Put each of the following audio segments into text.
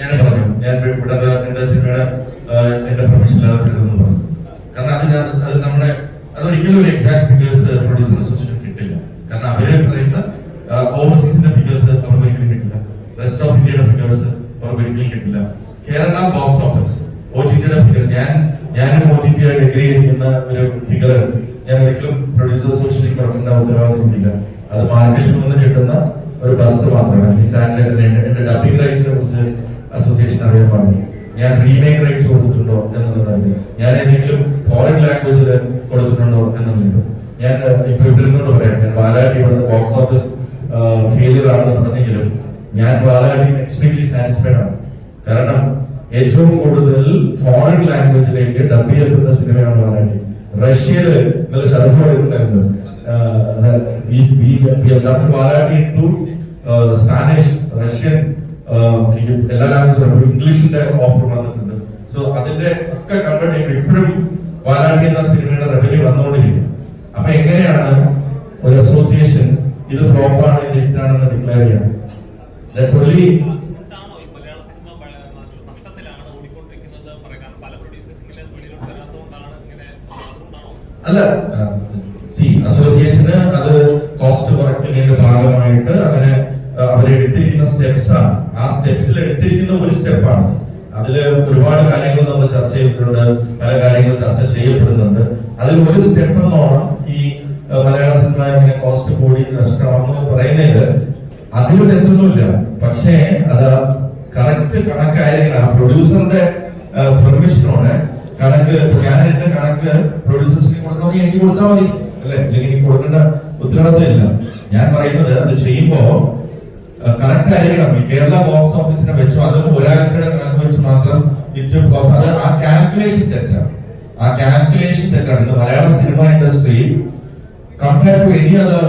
ഞാൻ പറഞ്ഞു ഞാൻ ഇവിടെ എന്റെ സിനിമയുടെ ആഹ്, എന്റെ പ്രൊഫഷണൽ ലെവലിൽ പറഞ്ഞു. കാരണം അത് ഞാൻ അത് നമ്മുടെ അതൊരിക്കലും ഒരു എക്സാക്ട് ഫിഗേഴ്സ് പ്രൊഡ്യൂസർ അസോസിയേഷൻ കിട്ടില്ല. കാരണം അവർ പറയുന്ന ഓവർസീസിന്റെ ഫിഗേഴ്സ് അവർക്ക് ഒരിക്കലും കിട്ടില്ല. റെസ്റ്റ് ഓഫ് ഇന്ത്യയുടെ ഫിഗേഴ്സ് അവർക്ക് ഒരിക്കലും കിട്ടില്ല. കേരള ബോക്സ് ഓഫീസ് ഒ ഫിഗർ ഞാൻ ഞാനും ഒ ടി ടി എഗ്രി ചെയ്തിരിക്കുന്ന ഒരു ഫിഗർ ഞാൻ ഒരിക്കലും പ്രൊഡ്യൂസർ അസോസിയേഷൻ കൊടുക്കേണ്ട ഉത്തരവാദിത്തമില്ല അത് മാർക്കറ്റിൽ നിന്ന് കിട്ടുന്ന ഒരു ബസ് മാത്രമാണ്. ഈ സാറ്റലൈറ്റ് എന്റെ ഡബിംഗ് റൈറ്റ്സിനെ കുറിച്ച് അസോസിയേഷൻ അറിയാൻ പറഞ്ഞു. ഞാൻ റീമേക്ക് റൈറ്റ്സ് കൊടുത്തിട്ടുണ്ടോ എന്നുള്ളതാണ് ഞാൻ ഏതെങ്കിലും ഫോറിൻ ലാംഗ്വേജിൽ കൊടുത്തിട്ടുണ്ടോ എന്നുള്ളത് ഞാൻ ഇപ്പൊ ഇവിടെ പറയാം. ഞാൻ ബാലാട്ടി ഇവിടുത്തെ ബോക്സ് ഓഫീസ് ഫെയിലിയർ ആണെന്ന് പറഞ്ഞെങ്കിലും ഞാൻ ബാലാട്ടി എക്സ്ട്രീംലി സാറ്റിസ്ഫൈഡ് ആണ്. കാരണം ഏറ്റവും കൂടുതൽ ഫോറിൻ ലാംഗ്വേജിലേക്ക് ഡബ് ചെയ്യപ്പെടുന്ന സിനിമയാണ് ബാലാട്ടി റഷ്യയിൽ നല്ല ബാലാട്ടി ടു സ്പാനിഷ് റഷ്യൻ എല്ലാ ലാംഗ്വേജും ഇംഗ്ലീഷിന്റെ ഓഫർ വന്നിട്ടുണ്ട്. സോ അതിന്റെ ഒക്കെ കണ്ടിട്ട് ഇപ്പോഴും വാലാട്ടി എന്ന സിനിമയുടെ റവന്യൂ വന്നുകൊണ്ടിരിക്കും അപ്പൊ എങ്ങനെയാണ് ഒരു അസോസിയേഷൻ ഇത് ഫ്ലോപ്പാണ് ഡിക്ലെയർ ചെയ്യാം? ദാറ്റ്സ് അതുകൊണ്ടാണോ ഈ മലയാള സിനിമ പ- നഷ്ട- നഷ്ടത്തിലാണ് ഓടിക്കൊണ്ടിരിക്കുന്നത് പറയാൻ പല പ്രൊഡ്യൂസേഴ്സ് ഇങ്ങനെ വെളിയിലോട്ട് വരാത്തതുകൊണ്ടാണ് ഇങ്ങനെ അതുകൊണ്ടാണോ അല്ല സി അസോസിയേഷന് അത് കോസ്റ്റ് കുറയ്ക്കുന്നതിന്റെ ഭാഗമായിട്ട് അങ്ങനെ അവരെടുത്തിരിക്കുന്ന സ്റ്റെപ്സ് ആണ്. ആ സ്റ്റെപ്സിൽ എടുത്തിരിക്കുന്ന ഒരു സ്റ്റെപ്പാണ് അതിൽ ഒരുപാട് കാര്യങ്ങൾ നമ്മൾ ചർച്ച ചെയ്തിട്ടുണ്ട് പല കാര്യങ്ങൾ ചർച്ച ചെയ്യപ്പെടുന്നുണ്ട്. അതിൽ ഒരു സ്റ്റെപ്പ് എന്നോണം ഈ മലയാള സിനിമ ഇങ്ങനെ കോസ്റ്റ് കൂടി നഷ്ടമാണെന്ന് പറയുന്നതിൽ അതിൽ തെറ്റൊന്നുമില്ല. പക്ഷേ അത് കറക്റ്റ് കണക്കായിരിക്കണം. ആ പ്രൊഡ്യൂസറിന്റെ പെർമിഷനോടെ കണക്ക് ഞാനിട്ട് കണക്ക് പ്രൊഡ്യൂസേഴ്സിന് കൊടുക്കണം എനിക്ക് കൊടുത്താൽ മതി. അല്ലെ? അല്ലെങ്കിൽ എനിക്ക് കൊടുക്കേണ്ട ഉത്തരവാദിത്തമില്ല. ഞാൻ പറയുന്നത് അത് ചെയ്യുമ്പോ കറക്റ്റ് ആയിരിക്കണം. കേരള ബോക്സ് ഓഫീസിനെ വെച്ചോ അതും ഒരാഴ്ചയുടെ കണക്ക് വെച്ച് മാത്രം അത് ആ കാൽക്കുലേഷൻ തെറ്റാണ്. ആ കാൽക്കുലേഷൻ തെറ്റാണ്. Malayala cinema industry compare to any other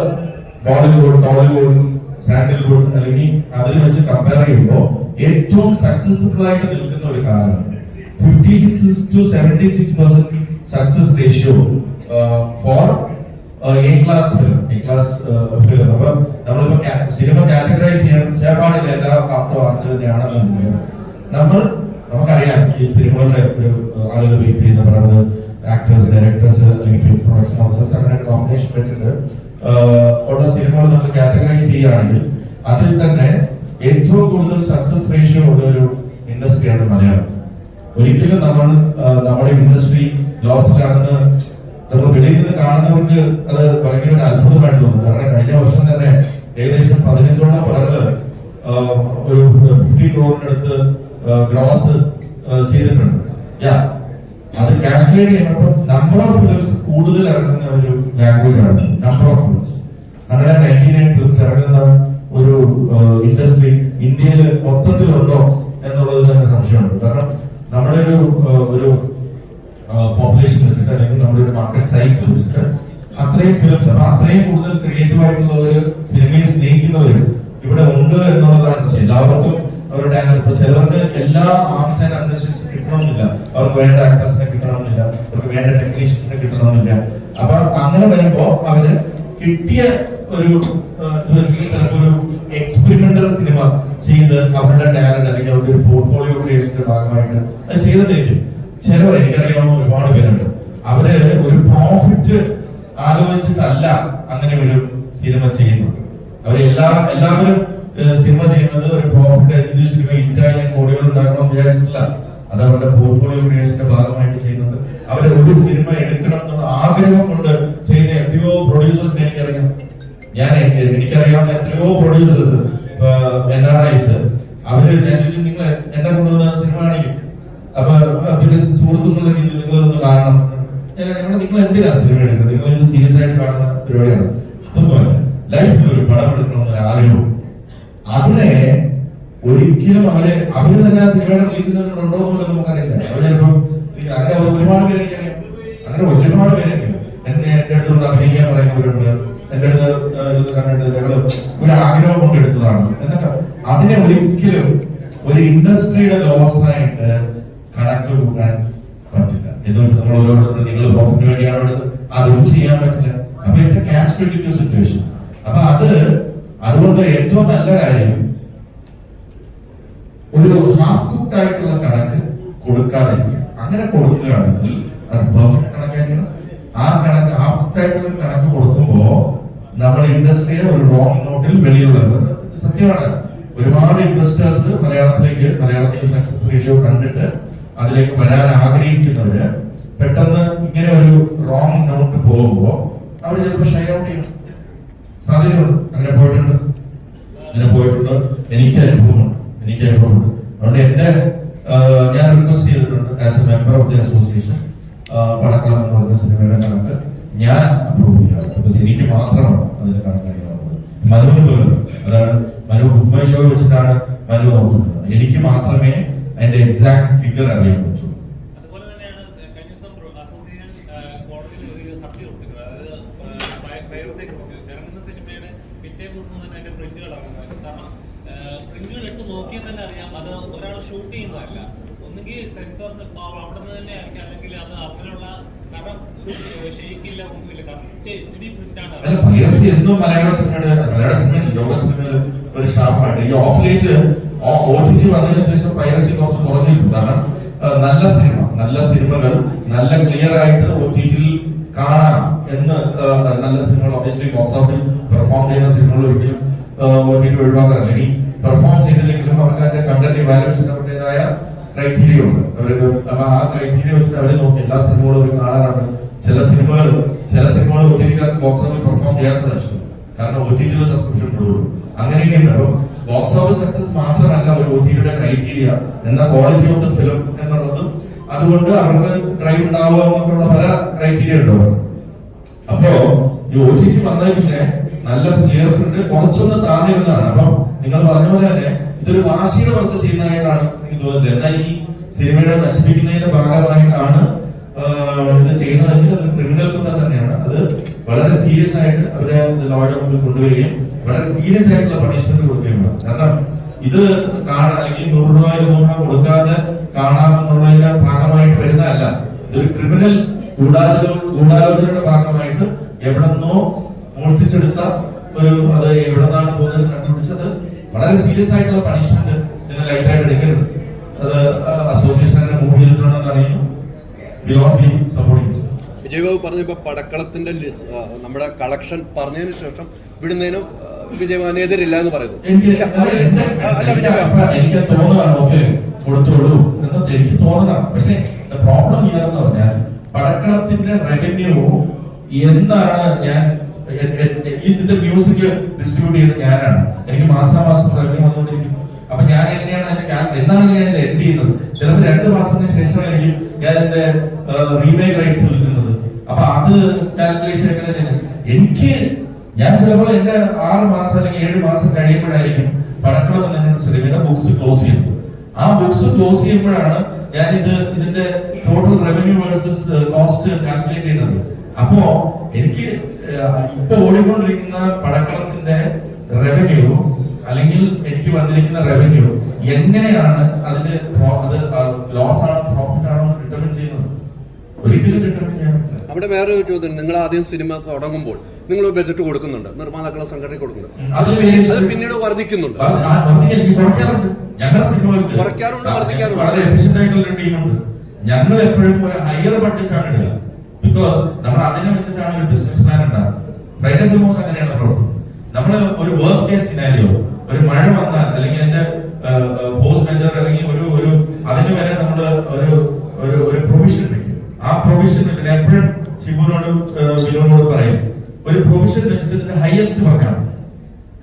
Bollywood Tollywood Sandalwood അല്ലെങ്കിൽ അതിൽ വെച്ച് കമ്പയർ ചെയ്യുമ്പോൾ ഏറ്റവും സക്സസ്ഫുൾ ആയിട്ട് നിൽക്കുന്ന ഒരു കാലമാണ് 56 to 76 percent success ratio uh, for uh, a class film A class film അപ്പൊ നമ്മളിപ്പോ സിനിമ കാറ്റഗറൈസ് ചെയ്യാൻ ചെയ്യാൻ പാടില്ല എല്ലാ പാട്ടും ആർക്കും nammal നമ്മൾ നമുക്കറിയാം ഈ സിനിമകളുടെ ഒരു ആളുകൾ വെയിറ്റ് ചെയ്യുന്ന പറയുന്നത് ആക്ടേഴ്സ് ഡയറക്ടേഴ്സ് അല്ലെങ്കിൽ ഫിലിം പ്രൊഡക്ഷൻ ഹൗസസ് അങ്ങനെ കോമ്പിനേഷൻ വെച്ചിട്ട് ഉള്ള സിനിമകൾ നമ്മൾ കാറ്റഗറൈസ് ചെയ്യുകയാണെങ്കിൽ അതിൽ തന്നെ ഏറ്റവും കൂടുതൽ സക്സസ് റേഷ്യോ ഉള്ള ഒരു ഇൻഡസ്ട്രിയാണ് മലയാളം. ഒരിക്കലും നമ്മൾ നമ്മുടെ ഇൻഡസ്ട്രി ലോസിലാണെന്ന് നമ്മൾ വെളിയിൽ നിന്ന് കാണുന്നവർക്ക് അത് ഭയങ്കര അത്ഭുതമായിട്ട് തോന്നുന്നു. കാരണം കഴിഞ്ഞ വർഷം തന്നെ ഏകദേശം പതിനഞ്ചോളം പടങ്ങൾ ഒരു ഫിഫ്റ്റി ക്രോറിനടുത്ത് ഗ്രോസ് ചെയ്തിട്ടുണ്ട്. യാ അത് കാൽക്കുലേറ്റ് ചെയ്യുമ്പോൾ നമ്പർ ഓഫ് ഫിലിംസ് കൂടുതൽ ഇറങ്ങുന്ന ഒരു ലാംഗ്വേജ് ആണ്. നമ്പർ ഓഫ് ഫിലിംസ് നമ്മുടെ നയന്റി നയൻ ഫിലിംസ് ഇറങ്ങുന്ന ഒരു ഇൻഡസ്ട്രി ഇന്ത്യയിൽ മൊത്തത്തിലുണ്ടോ എന്നുള്ളത് തന്നെ സംശയമുണ്ട് കാരണം നമ്മുടെ ഒരു ഒരു പോപ്പുലേഷൻ വെച്ചിട്ട് അല്ലെങ്കിൽ നമ്മുടെ ഒരു മാർക്കറ്റ് സൈസ് വെച്ചിട്ട് അത്രയും ഫിലിംസ് അപ്പൊ അത്രയും കൂടുതൽ ക്രിയേറ്റീവ് ആയിട്ടുള്ളവര് സിനിമയെ സ്നേഹിക്കുന്നവര് ഇവിടെ ഉണ്ട് എന്നുള്ളതാണ് എല്ലാവർക്കും അവരുടെ ഇപ്പൊ ചിലർക്ക് എല്ലാ ആർട്സ് ആൻഡ് അഡ്മിനിസ്ട്രേഷൻ കിട്ടണമെന്നില്ല. അവർക്ക് വേണ്ട ആക്ടേഴ്സിനെ കിട്ടണമെന്നില്ല. അവർക്ക് വേണ്ട ടെക്നീഷ്യൻസിനെ കിട്ടണമെന്നില്ല. അപ്പൊ അങ്ങനെ വരുമ്പോ അവർ കിട്ടിയ ഒരു ഒരു എക്സ്പെരിമെന്റൽ സിനിമ ചെയ്ത് അവരുടെ ടാലന്റ് അല്ലെങ്കിൽ അവരുടെ ഒരു പോർട്ട്ഫോളിയോ ക്രിയേഷന്റെ ഭാഗമായിട്ട് അത് ചെയ്തതായിരിക്കും ചിലവർ എനിക്കറിയാവുന്ന ഒരുപാട് പേരുണ്ട്. അവർ ഒരു പ്രോഫിറ്റ് ആലോചിച്ചിട്ടല്ല അങ്ങനെ ഒരു സിനിമ ചെയ്യുന്നത്. അവർ എല്ലാ എല്ലാവരും സിനിമ ചെയ്യുന്നത് ഒരു പ്രോഫിറ്റ് ഈ സിനിമ ഹിറ്റായി കോടികൾ ഉണ്ടാക്കണം വിചാരിച്ചിട്ടില്ല. അത് അവരുടെ പോർട്ട്ഫോളിയോ ക്രിയേഷന്റെ ഭാഗമായിട്ട് ചെയ്യുന്നത്. അവർ ഒരു സിനിമ എടുക്കണം എന്നുള്ള ആഗ്രഹം കൊണ്ട് ചെയ്യുന്ന എത്രയോ പ്രൊഡ്യൂസേഴ്സിനെ എനിക്കറിയാം. ഞാൻ എനിക്കറിയാവുന്ന എത്രയോ പ്രൊഡ്യൂസേഴ്സ് എൻ ആർ ഐസ് അവർ ഞാൻ ചോദിക്കും നിങ്ങൾ എന്നെ കൊണ്ടുവന്ന സിനിമ കാണിക്കും? അപ്പൊ പിന്നെ സുഹൃത്തുക്കളുടെ രീതിയിൽ കാണണം. ഞാൻ ഇവിടെ നിങ്ങൾ എന്തിനാ സിനിമ എടുക്കുന്നത്? നിങ്ങൾ ഇത് സീരിയസ് ആയിട്ട് കാണുന്ന പരിപാടിയാണ്. അതുപോലെ ലൈഫിൽ ഒരു പടം എടുക്കണമെന്ന് ആഗ്രഹവും. അതിനെ ഒരിക്കലും അവരെ അവർ തന്നെ ആ സിനിമയുടെ റിലീസ് ചെയ്തിട്ടുണ്ടോ എന്നുള്ളത് നമുക്കറിയില്ല. അവർ ചിലപ്പോൾ അങ്ങനെ ഒരുപാട് പേര് അങ്ങനെ ഒരുപാട് പേര് എന്നെ എന്റെ അടുത്ത് അഭിനയിക്കാൻ പറയുന്നവരുണ്ട്. എന്റെ അടുത്ത് കണ്ടിട്ട് ഞങ്ങൾ ഒരു ആഗ്രഹം കൊണ്ട് എടുത്തതാണ്. എന്നിട്ട് അതിനെ ഒരിക്കലും ഒരു ഇൻഡസ്ട്രിയുടെ ലോസ് ആയിട്ട് കണക്ക് കൂട്ടാൻ പറ്റില്ല. എന്ന് വെച്ചാൽ നമ്മൾ ഓരോരുത്തർ നിങ്ങൾ പ്രോഫിറ്റിന് വേണ്ടിയാണ് അതും ചെയ്യാൻ പറ്റില്ല. അപ്പൊ it's a cash credit situation അപ്പൊ അത് അതുകൊണ്ട് ഏറ്റവും നല്ല കാര്യം ഒരു ഹാഫ് കുക്ഡ് ആയിട്ടുള്ള കണക്ക് കൊടുക്കാതിരിക്കുക. അങ്ങനെ കൊടുക്കുകയാണെങ്കിൽ അത് പെർഫെക്റ്റ് കണക്കായിരിക്കണം ആ കണക്ക് ഹാഫ് കുക്ഡ് ആയിട്ടുള്ള കണക്ക് കൊടുക്കുമ്പോ നമ്മൾ ഇൻഡസ്ട്രിയെ ഒരു റോങ് നോട്ടിൽ വെളിയിലുള്ളത്. സത്യമാണ്. ഒരുപാട് ഇൻവെസ്റ്റേഴ്സ് മലയാളത്തിലേക്ക് മലയാളത്തിലെ സക്സസ് റേഷ്യോ കണ്ടിട്ട് അതിലേക്ക് വരാൻ ആഗ്രഹിക്കുന്നവര് പെട്ടെന്ന് ഇങ്ങനെ ഒരു റോങ് നോട്ട് പോകുമ്പോ അവർ ചിലപ്പോൾ ഷെയർ ഔട്ട് ചെയ്യും. സാധ്യതയുണ്ട്. അങ്ങനെ പോയിട്ടുണ്ട്. അങ്ങനെ പോയിട്ടുണ്ട്. എനിക്ക് അനുഭവമുണ്ട്. എനിക്ക് അനുഭവമുണ്ട്. അതുകൊണ്ട് എന്റെ ഞാൻ റിക്വസ്റ്റ് ചെയ്തിട്ടുണ്ട് as a member of the association Padakkalam എന്ന് പറഞ്ഞ സിനിമയുടെ കണക്ക്. ഞാൻ അപ്രൂവ് ചെയ്യാറ് ബിക്കോസ് എനിക്ക് മാത്രമാണ് അതിന്റെ കണക്കറിയാവുന്നത് മനുവിന് പോലും അതാണ് മനു ബുക്മൈ ഷോ വെച്ചിട്ടാണ് മനു നോക്കുന്നത്. എനിക്ക് മാത്രമേ അതിന്റെ എക്സാക്ട് ഫിഗർ അറിയാൻ പറ്റുള്ളൂ പിറ്റേ ഷൂട്ട് ചെയ്യുന്നതല്ല. ഒന്നുകിൽ സെൻസറിന് അവിടെ നിന്ന് തന്നെ ആയിരിക്കും അല്ലെങ്കിൽ അത് അങ്ങനെയുള്ള കാരണം ഷെയ്ക്കില്ല ഒന്നുമില്ല. കറക്റ്റ് എച്ച് ഡി പ്രിന്റാണ് അല്ല പൈറസി എന്നും മലയാള സിനിമയുടെ മലയാള സിനിമ ലോക സിനിമയിൽ ഒരു ഷാർപ്പാണ് ഈ of late O T T വന്നതിന് ശേഷം പൈറസി കുറച്ച് കുറഞ്ഞിട്ടുണ്ട് കാരണം നല്ല സിനിമ നല്ല സിനിമകൾ നല്ല ക്ലിയർ ആയിട്ട് ഒ ടി ടിയിൽ കാണാം എന്ന് നല്ല സിനിമകൾ ഒബ്വിയസ്ലി ബോക്സ് ഓഫീസിൽ പെർഫോം ചെയ്യുന്ന സിനിമകൾ ഒരിക്കലും ഒ ടി ടി ഒഴിവാക്കാറില്ല. ഇനി പെർഫോം ചെയ്തില്ലെങ്കിലും അവർക്ക് അതിന്റെ കണ്ടന്റ് ഇവാലുവേഷൻ അവരുടേതായ ക്രൈറ്റീരിയ ഉണ്ട്. അവർക്ക് അപ്പൊ ആ ക്രൈറ്റീരിയ വെച്ചിട്ട് അവർ നോക്കി. എല്ലാ സിനിമകളും അവർ കാണാറുണ്ട്. ചില സിനിമകൾ ചില സിനിമകൾ ഒ ടി ടിക്കാർക്ക് ബോക്സ് ഓഫിൽ പെർഫോം ചെയ്യാത്തത് ഇഷ്ടം. കാരണം ഒ ടി ടിയുടെ സബ്സ്ക്രിപ്ഷൻ കൊടുക്കും അങ്ങനെയൊക്കെ അപ്പം ബോക്സ് ഓഫീസ് സക്സസ് മാത്രമല്ല ഒരു ഒ ടി ടിയുടെ ക്രൈറ്റീരിയ എന്ന ക്വാളിറ്റി ഓഫ് ദ ഫിലിം എന്നുള്ളത്. അതുകൊണ്ട് അവർക്ക് ഡ്രൈവ് ഉണ്ടാവുക എന്നൊക്കെയുള്ള പല ക്രൈറ്റീരിയ ഉണ്ട് അപ്പോ ഈ ഒ ടി ടി വന്നതിന് പിന്നെ നല്ല ക്ലിയർ പ്രിന്റ് കുറച്ചൊന്ന് താന്നിരുന്നതാണ് അപ്പം നിങ്ങൾ പറഞ്ഞ പോലെ തന്നെ ഇതൊരു വാശിയുടെ പുറത്ത് ചെയ്യുന്നതായിട്ടാണ് എനിക്ക് തോന്നുന്നത്. എന്നാൽ ഈ സിനിമയുടെ നശിപ്പിക്കുന്നതിന്റെ ഭാഗമായിട്ടാണ് ഇത് ചെയ്യുന്നതെങ്കിൽ അത് ക്രിമിനൽ കുറ്റം തന്നെയാണ്. അത് വളരെ സീരിയസ് ആയിട്ട് അവരെ ലോയുടെ മുമ്പിൽ കൊണ്ടുവരികയും വളരെ സീരിയസ് ആയിട്ടുള്ള പണിഷ്മെന്റ് കൊടുക്കുകയും വേണം. കാരണം ഇത് കാണാൻ അല്ലെങ്കിൽ നൂറ് രൂപ ഇരുന്നൂറ് രൂപ കൊടുക്കാതെ കാണാമെന്നുള്ളതിന്റെ ഭാഗമായിട്ട് വരുന്നതല്ല. ഇതൊരു ക്രിമിനൽ ഗൂഢാലോ ഗൂഢാലോചനയുടെ ഭാഗമായിട്ട് എവിടെന്നോ മോഷ്ടിച്ചെടുത്ത ഒരു അത് എവിടെ നിന്നാണ് പോകുന്നത് കണ്ടുപിടിച്ചത് വളരെ സീരിയസ് ആയിട്ടുള്ള പണിഷ്മെന്റ് ഇതിനെ ലൈറ്റായിട്ട് എടുക്കരുത്. അത് അസോസിയേഷനെ മൂവ് ചെയ്തിട്ടുണ്ടെന്ന് അറിയുന്നു. വിലോട്ട് ബി സപ്പോർട്ടിംഗ് വിജയ് ബാബു പറഞ്ഞപ്പോ പടക്കളത്തിന്റെ നമ്മുടെ കളക്ഷൻ പറഞ്ഞതിന് ശേഷം വിടുന്നതിനും വിജയ് എതിരില്ല എന്ന് പറയുന്നു. എനിക്ക് അല്ല വിജയ് എനിക്ക് തോന്നുകയാണ് ഓക്കെ കൊടുത്തോളൂ. എന്ന് എനിക്ക് തോന്നുന്നതാണ്. പക്ഷേ പ്രോബ്ലം ഇതെന്ന് പറഞ്ഞാൽ പടക്കളത്തിന്റെ റവന്യൂ എന്താണ് ഞാൻ ഇതിന്റെ മ്യൂസിക് ഡിസ്ട്രിബ്യൂട്ട് ചെയ്ത് ഞാനാണ്. എനിക്ക് മാസാമാസം റവന്യൂ വന്നുകൊണ്ടിരിക്കും. അപ്പൊ ഞാൻ എങ്ങനെയാണ് അതിന്റെ എന്നാണ് ഞാൻ ഇത് എൻഡ് ചെയ്യുന്നത്? ചിലപ്പോൾ രണ്ട് മാസത്തിന് ശേഷമായിരിക്കും ഞാൻ എന്റെ റീമേക്ക് റൈറ്റ്സ് അപ്പൊ അത് കാൽക്കുലേഷൻ എങ്ങനെ എനിക്ക് ഞാൻ ചിലപ്പോൾ എന്റെ ആറ് മാസം അല്ലെങ്കിൽ ഏഴ് മാസം കഴിയുമ്പോഴായിരിക്കും പടക്കളം എന്ന് സിനിമയുടെ ബുക്സ് ക്ലോസ് ചെയ്യുന്നത്. ആ ബുക്സ് ക്ലോസ് ചെയ്യുമ്പോഴാണ് ഞാൻ ഇത് ഇതിന്റെ total revenue versus cost calculate ചെയ്യുന്നത്. അപ്പോ എനിക്ക് ഏഹ്, ഇപ്പൊ ഓടിക്കൊണ്ടിരിക്കുന്ന പടക്കളത്തിന്റെ റവന്യൂ അല്ലെങ്കിൽ എനിക്ക് വന്നിരിക്കുന്ന റവന്യൂ എങ്ങനെയാണ് അതിന്റെ അത് ലോസ് ആണോ പ്രോഫിറ്റ് ആണോ ഡിറ്റർമിൻ ചെയ്യുന്നത്? ഒരിക്കലും ഡിറ്റർമിൻ വേറെ ഒരു ചോദ്യം നിങ്ങൾ ആദ്യം സിനിമ തുടങ്ങുമ്പോൾ നിങ്ങൾ ബജറ്റ് കൊടുക്കുന്നുണ്ട്. നിർമ്മാതാക്കളെ സംഘടന കൊടുക്കുന്നുണ്ട്. അത് പിന്നീട് വർദ്ധിക്കുന്നുണ്ട്. കുറയ്ക്കാറുണ്ട്. വർദ്ധിക്കാറുണ്ട്. ഞങ്ങൾ എപ്പോഴും ഒരു ഹയർ ബഡ്ജറ്റ് ആണ് ഇടുക. ബിക്കോസ് നമ്മൾ അതിനെ വെച്ചിട്ടാണ് ഒരു ബിസിനസ് പ്ലാൻ ഉണ്ടാകുന്നത് ഫ്രൈഡേ അങ്ങനെയാണ് പ്രവർത്തനം. നമ്മൾ ഒരു വേഴ്സ് കേസ് സിനാരിയോ ഒരു മഴ വന്നാൽ അല്ലെങ്കിൽ അതിന്റെ ഫോഴ്സ് മെജർ അല്ലെങ്കിൽ ഒരു ഒരു അതിന് വരെ നമ്മൾ ഒരു ഒരു ഒരു പ്രൊവിഷൻ വെക്കും ആ പ്രൊവിഷൻ വെച്ചിട്ട് എപ്പോഴും ഷിബുനോട് വിനോനോട് പറയും ഒരു പ്രൊവിഷൻ വെച്ചിട്ട് ഇതിന്റെ ഹയസ്റ്റ് പറഞ്ഞാൽ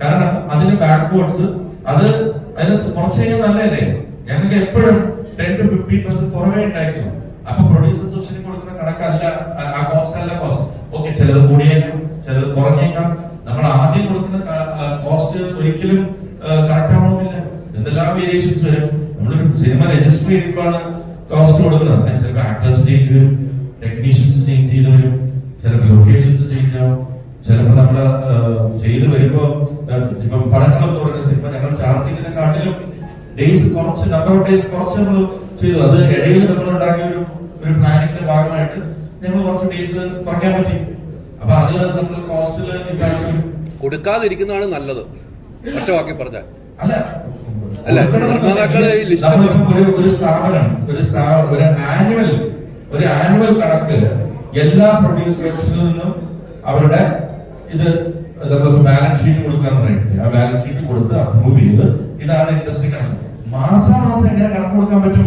കാരണം അതിന് ബാക്ക്വേർഡ്സ് അത് അതിന് കുറച്ച് കഴിഞ്ഞാൽ നല്ലതല്ലേ? ഞങ്ങൾക്ക് എപ്പോഴും ടെൻ ടു ഫിഫ്റ്റീൻ പെർസെന്റ് കുറവേ ഉണ്ടായിരുന്നു അപ്പൊ പ്രൊഡ്യൂസർ അസോസിയേഷൻ കൊടുക്കുന്ന കണക്കല്ല ആ- കോസ്റ്റ് അല്ല കോസ്റ്റ് ഓക്കെ ചിലത് കൂടിയേക്കാം ചിലത് കുറഞ്ഞേക്കാം. നമ്മൾ ആദ്യം കൊടുക്കുന്ന കോസ്റ്റ് ഒരിക്കലും കറക്റ്റ് ആവണമെന്നില്ല. എന്തെല്ലാം വേരിയേഷൻസ് വരും? നമ്മളൊരു സിനിമ രജിസ്റ്റർ ചെയ്യുമ്പോഴാണ് കോസ്റ്റ് കൊടുക്കുന്നത്. ചിലപ്പോൾ ആക്ടേഴ്സ് ചേഞ്ച് വരും ടെക്നീഷ്യൻസ് ചേഞ്ച് ചെയ്ത് വരും ചിലപ്പോൾ ലൊക്കേഷൻസ് ചേഞ്ച് ആവും ചിലപ്പോൾ നമ്മൾ ചെയ്ത് വരുമ്പോ ഏഹ്, ഇപ്പം പടക്കളം എന്ന് പറയുന്ന സിനിമ ഞങ്ങൾ ചാർട്ട് കാട്ടിലും ഡേയ്സ് കുറച്ച് നമ്പർ ഓഫ് ഡേയ്സ് കുറച്ച് നമ്മൾ ചെയ്തു. അത് ഇടയിൽ നമ്മൾ ഉണ്ടാക്കിയ ഒരു ഒരു പ്ലാനിങ്ങിന്റെ ഭാഗമായിട്ട് ഞങ്ങൾ കുറച്ച് ഡേയ്സ് കുറയ്ക്കാൻ പറ്റി. അപ്പൊ അത് നമ്മൾ കോസ്റ്റിൽ കൊടുക്കാതിരിക്കുന്നതാണ് നല്ലത്. ഒറ്റ വാക്കി പറഞ്ഞാൽ. അല്ല. അല്ല, നിർമ്മാതാക്കൾ ഒരു സ്ഥാപനം ഒരു സ്ഥാ- ഒരു ആനുവൽ ഒരു ആനുവൽ കണക്ക് എല്ലാ പ്രൊഡ്യൂസേഴ്സിൽ നിന്നും അവരുടെ ഇത് നമ്മളിപ്പോ ബാലൻസ് ഷീറ്റ് കൊടുക്കാന്ന് പറയുന്നത് ആ ബാലൻസ് ഷീറ്റ് കൊടുത്ത് അപ്രൂവ് ചെയ്ത് ഇതാണ് ഇൻഡസ്ട്രി കണക്ക് മാസാമാസം എങ്ങനെ കണക്ക് കൊടുക്കാൻ പറ്റും?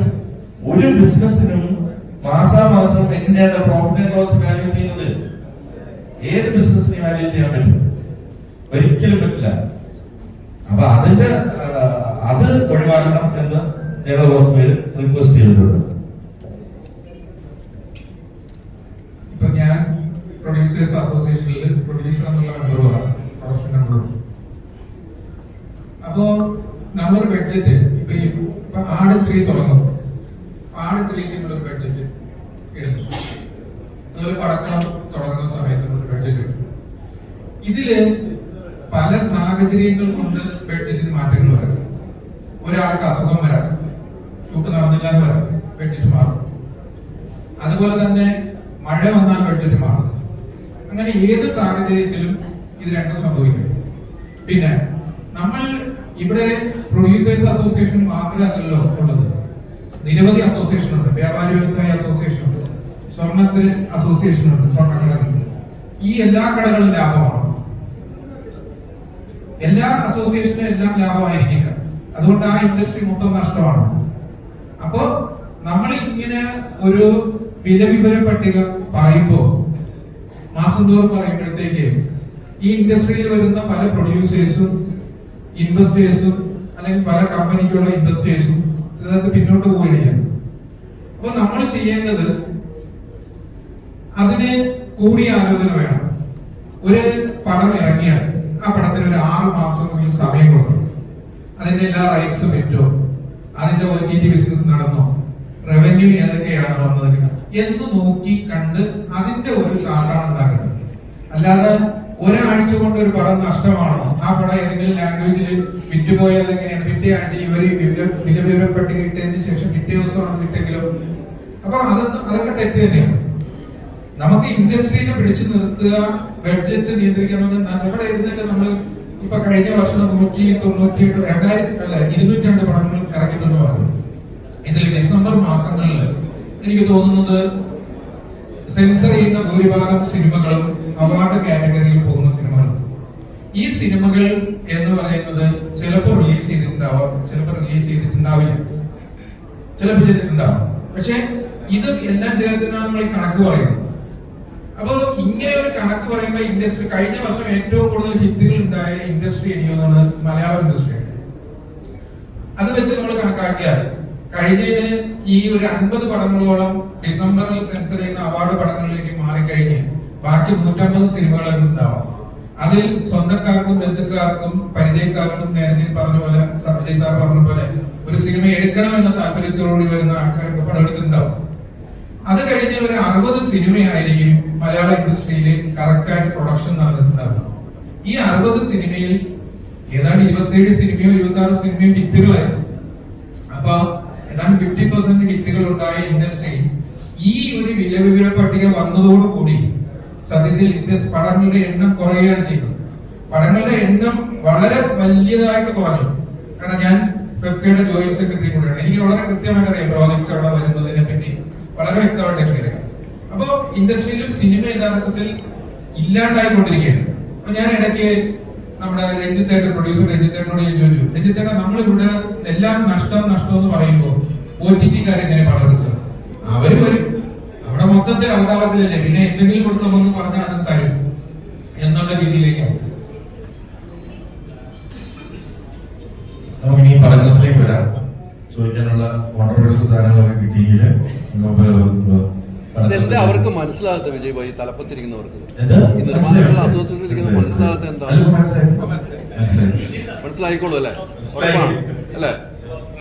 ഒരു ബിസിനസ്സിനും മാസാമാസം എങ്ങനെയാണ് പ്രോഫിറ്റ് ആൻഡ് ലോസ് വാല്യൂ ചെയ്യുന്നത് ഏത് ബിസിനസ്സിനെ വാല്യൂ ചെയ്യാൻ പറ്റും? ഒരിക്കലും പറ്റില്ല. അപ്പൊ അതിന്റെ അത് ഒഴിവാക്കണം എന്ന് ഞങ്ങൾ കുറച്ച് പേര് റിക്വസ്റ്റ് ചെയ്തിട്ടുണ്ട്. ഇപ്പൊ ഞാൻ പ്രൊഡ്യൂസേഴ്സ് അസോസിയേഷനിൽ പ്രൊഡ്യൂസർ എന്നുള്ള മെമ്പറുമാണ് പ്രൊഫഷണൽ മെമ്പർ അപ്പോ നമ്മളൊരു ബഡ്ജറ്റ് ഇപ്പൊ ഈ ആട് ത്രീ തുടങ്ങും ആട് ത്രീക്ക് നമ്മളൊരു ബഡ്ജറ്റ് എടുക്കും അതുപോലെ പടക്കളം തുടങ്ങുന്ന സമയത്ത് നമ്മൾ ബഡ്ജറ്റ് എടുക്കും ഇതിൽ പല സാഹചര്യങ്ങൾ കൊണ്ട് ബഡ്ജറ്റിന് മാറ്റങ്ങൾ വരാം. ഒരാൾക്ക് അസുഖം വരാം. ഷൂട്ട് നടന്നില്ല എന്ന് വരാം. ബഡ്ജറ്റ് മാറും. അതുപോലെ തന്നെ മഴ വന്നാൽ ബഡ്ജറ്റ് മാറും. അങ്ങനെ ഏത് സാഹചര്യത്തിലും ഇത് രണ്ടും സംഭവിക്കും. പിന്നെ നമ്മൾ ഇവിടെ പ്രൊഡ്യൂസേഴ്സ് അസോസിയേഷൻ മാത്രമല്ലല്ലോ ഉള്ളത്. നിരവധി അസോസിയേഷൻ ഉണ്ട്. വ്യാപാരി വ്യവസായ അസോസിയേഷൻ ഉണ്ട്. സ്വർണത്തിന് അസോസിയേഷൻ ഉണ്ട്. സ്വർണക്കടകളുണ്ട് ഈ എല്ലാ കടകളും ലാഭമാണ്. എല്ലാ അസോസിയേഷനും എല്ലാം ലാഭമായിരിക്കില്ല. അതുകൊണ്ട് ആ ഇൻഡസ്ട്രി മൊത്തം നഷ്ടമാണ്. അപ്പോ നമ്മൾ ഇങ്ങനെ ഒരു വില വിവര പട്ടിക പറയുമ്പോൾ മാസം തോറും പറയുമ്പോഴത്തേക്ക് ഈ ഇൻഡസ്ട്രിയിൽ വരുന്ന പല പ്രൊഡ്യൂസേഴ്സും ഇൻവെസ്റ്റേഴ്സും അല്ലെങ്കിൽ പല കമ്പനിക്കുള്ള ഇൻവെസ്റ്റേഴ്സും ഇതിനകത്ത് പിന്നോട്ട് പോവുകയാണ്. അപ്പൊ നമ്മൾ ചെയ്യേണ്ടത് അതിന് കൂടിയ ആലോചന വേണം. ഒരു പടം ഇറങ്ങിയാൽ ആ പടത്തിന് ഒരു ആറ് മാസം സമയം കൊടുക്കണം. അതിന്റെ എല്ലാ റൈറ്റ്സും വിറ്റോ അതിന്റെ ഒ ടി ടി ബിസിനസ് നടന്നോ? റവന്യൂ ഏതൊക്കെയാണ് വന്നത് എന്ന് നോക്കി കണ്ട് അതിന്റെ ഒരു ചാർട്ടാണ് ഉണ്ടാക്കുന്നത്. അല്ലാതെ ഒരാഴ്ച കൊണ്ട് ഒരു പടം നഷ്ടമാണോ? ആ പടം ഏതെങ്കിലും ലാംഗ്വേജിൽ വിറ്റുപോയാൽ എങ്ങനെയാണ് പിറ്റേ ആഴ്ച ഇവർ വിലവിവരപ്പെട്ട് കിട്ടിയതിന് ശേഷം പിറ്റേ ദിവസമാണ് കിട്ടെങ്കിലും അപ്പൊ അതൊന്നും അതൊക്കെ തെറ്റ് തന്നെയാണ്. നമുക്ക് ഇൻഡസ്ട്രീനെ പിടിച്ചു നിർത്തുക ബഡ്ജറ്റ് നിയന്ത്രിക്കണമെന്ന് ഇവിടെ ഇരുന്നിട്ട് നമ്മൾ ഇപ്പൊ കഴിഞ്ഞ വർഷം നൂറ്റി തൊണ്ണൂറ്റി എട്ട് രണ്ടായിരത്തി അല്ല ഇരുന്നൂറ്റി രണ്ട് പടങ്ങൾ ഇറങ്ങിയിട്ടുണ്ട് പറഞ്ഞു. ഇതിൽ ഡിസംബർ മാസങ്ങളിൽ എനിക്ക് തോന്നുന്നത് സെൻസർ ചെയ്യുന്ന ഭൂരിഭാഗം സിനിമകളും അവാർഡ് കാറ്റഗറിയിൽ പോകുന്ന സിനിമകളാണ്. ഈ സിനിമകൾ എന്ന് പറയുന്നത് ചിലപ്പോൾ റിലീസ് ചെയ്തിട്ടുണ്ടാവാം ചിലപ്പോൾ റിലീസ് ചെയ്തിട്ടുണ്ടാവില്ല. ചിലപ്പോൾ ചെയ്തിട്ടുണ്ടാവും. പക്ഷെ ഇത് എല്ലാം ചേർത്തിട്ടാണ് നമ്മൾ ഈ കണക്ക് പറയുന്നത്. അപ്പോൾ ഇങ്ങനെ ഒരു കണക്ക് പറയുമ്പോൾ ഇൻഡസ്ട്രി കഴിഞ്ഞ വർഷം ഏറ്റവും കൂടുതൽ ഹിറ്റുകൾ ഉണ്ടായ ഇൻഡസ്ട്രി എനിക്ക് മലയാള മലയാളം ഇൻഡസ്ട്രിയാണ് അത് വെച്ച് നമ്മൾ കണക്കാക്കിയാൽ കഴിഞ്ഞതിന് ഈ ഒരു അൻപത് പടങ്ങളോളം ഡിസംബറിൽ സെൻസർ ചെയ്യുന്ന അവാർഡ് പടങ്ങളിലേക്ക് മാറിക്കഴിഞ്ഞ് ബാക്കി നൂറ്റമ്പത് സിനിമകളൊക്കെ ഉണ്ടാവും. അതിൽ സ്വന്തക്കാർക്കും ബന്ധുക്കാർക്കും പരിചയക്കാർക്കും നേരത്തെ പറഞ്ഞ പോലെ വിജയ് സാർ പറഞ്ഞ പോലെ ഒരു സിനിമ എടുക്കണമെന്ന താല്പര്യത്തോടുകൂടി വരുന്ന ആൾക്കാർക്ക് പടമെടുത്തിട്ടുണ്ടാവും അത് കഴിഞ്ഞ ഒരു അറുപത് സിനിമയായിരിക്കും മലയാള ഇൻഡസ്ട്രിയിൽ കറക്റ്റായിട്ട് പ്രൊഡക്ഷൻ നടന്നിട്ടുണ്ടാവുക. ഈ അറുപത് സിനിമയിൽ ഏതാണ്ട് ഇരുപത്തിയേഴ് സിനിമയോ ഇരുപത്തി ആറ് സിനിമയോ ഹിറ്റുകളായിരുന്നു അപ്പൊ ഏതാണ്ട് ഫിഫ്റ്റി പെർസെന്റ് ഹിറ്റുകൾ ഉണ്ടായ ഇൻഡസ്ട്രി ഈ ഒരു വില വിവര പട്ടിക വന്നതോടുകൂടി സത്യത്തിൽ ഇന്ത്യ പടങ്ങളുടെ എണ്ണം കുറയുകയാണ് ചെയ്യുന്നത്. പടങ്ങളുടെ എണ്ണം വളരെ വലിയതായിട്ട് കുറഞ്ഞു. കാരണം ഞാൻ ഫെഫ്കയുടെ ജോയിന്റ് സെക്രട്ടറി കൂടെയാണ്. എനിക്ക് വളരെ കൃത്യമായിട്ട് അറിയാം പ്രോജക്റ്റ് അവിടെ വരുന്നതിനെ പറ്റി. വളരെ വ്യക്തമായിട്ട് എനിക്കറിയാം അപ്പോൾ ഇൻഡസ്ട്രിയിലും സിനിമ യഥാർത്ഥത്തിൽ ഇല്ലാണ്ടായിക്കൊണ്ടിരിക്കുകയാണ്. അപ്പൊ ഞാൻ ഇടയ്ക്ക് നമ്മുടെ രഞ്ജിത്തേട്ടൻ പ്രൊഡ്യൂസർ രഞ്ജിത്തേട്ടനോട് ഞാൻ ചോദിച്ചു രഞ്ജിത്തേട്ട നമ്മളിവിടെ എല്ലാം നഷ്ടം നഷ്ടം എന്ന് പറയുമ്പോൾ ഒ ടി ടിക്കാർ എങ്ങനെ വരും അവിടെ അവതാരത്തിലല്ലേ പിന്നെ എന്തെങ്കിലും കൊടുത്ത് പറഞ്ഞാൽ അത് തരും എന്നുള്ള രീതിയിലേക്കാണ് നമുക്ക് ഇനി പഠനത്തിലേക്ക് വരാം. ചോദിക്കാനുള്ള കോൺട്രവേഴ്ഷ്യൽ സാധനങ്ങളൊക്കെ കിട്ടിയെങ്കിൽ നമുക്ക് അവർക്ക് മനസ്സിലാകാത്ത വിജയ് ഭായി തലപ്പത്തിരിക്കുന്നവർക്ക്? ഈ അസോസിയേഷനിൽ മനസ്സിലാകാത്ത എന്താ? അതിലിപ്പോ മനസ്സിലായി? മനസ്സിലായി. മനസ്സിലായി. മനസ്സിലായിക്കോളൂ അല്ലേ? അല്ലേ?